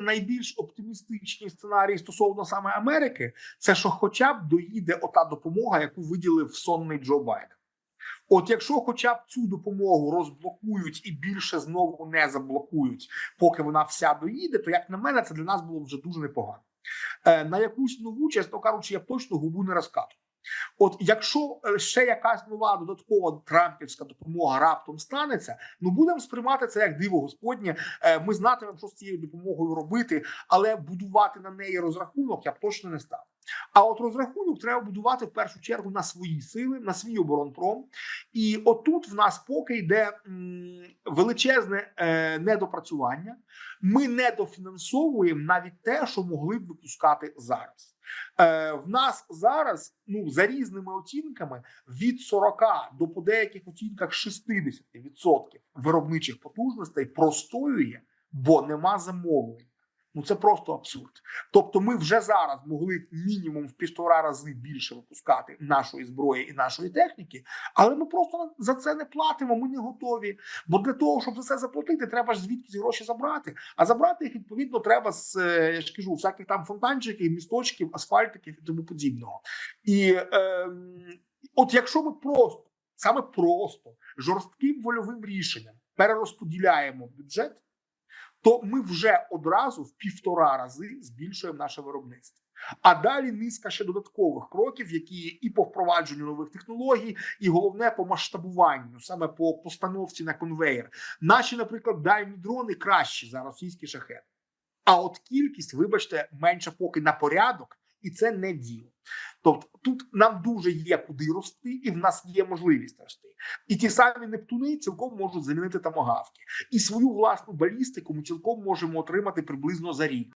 найбільш оптимістичні сценарії стосовно саме Америки, це що, хоча б доїде ота допомога, яку виділив сонний Джо Байден. От якщо хоча б цю допомогу розблокують і більше знову не заблокують, поки вона вся доїде, то як на мене, це для нас було вже дуже непогано. Е, на якусь нову, чесно кажучи, я точно губу не розкатую. От якщо е, ще якась нова додаткова трампівська допомога раптом станеться, ну будемо сприймати це як диво господнє. Е, Ми знатимемо, що з цією допомогою робити, але будувати на неї розрахунок я б точно не став. А от розрахунок треба будувати в першу чергу на свої сили, на свій оборонпром. І отут в нас поки йде величезне е, недопрацювання. Ми недофінансовуємо навіть те, що могли б випускати зараз. Е, в нас зараз, ну за різними оцінками, від 40 до по деяких оцінках 60% виробничих потужностей простоює, бо нема замовлень. Ну це просто абсурд. Тобто, ми вже зараз могли мінімум в півтора рази більше випускати нашої зброї і нашої техніки, але ми просто за це не платимо. Ми не готові. Бо для того, щоб за це заплатити, треба ж звідкись гроші забрати. А забрати їх відповідно треба з е, я ж кажу, всяких там фонтанчиків, місточків, асфальтиків і тому подібного. І е, от якщо ми просто саме просто жорстким вольовим рішенням перерозподіляємо бюджет то ми вже одразу в півтора рази збільшуємо наше виробництво. А далі низка ще додаткових кроків, які і по впровадженню нових технологій, і головне по масштабуванню, саме по постановці на конвейер. Наші, наприклад, дальні дрони кращі за російські шахети. А от кількість, вибачте, менша поки на порядок, і це не діло. Тобто тут нам дуже є куди рости, і в нас є можливість рости. І ті самі Нептуни цілком можуть замінити тамагавки. І свою власну балістику ми цілком можемо отримати приблизно за рік.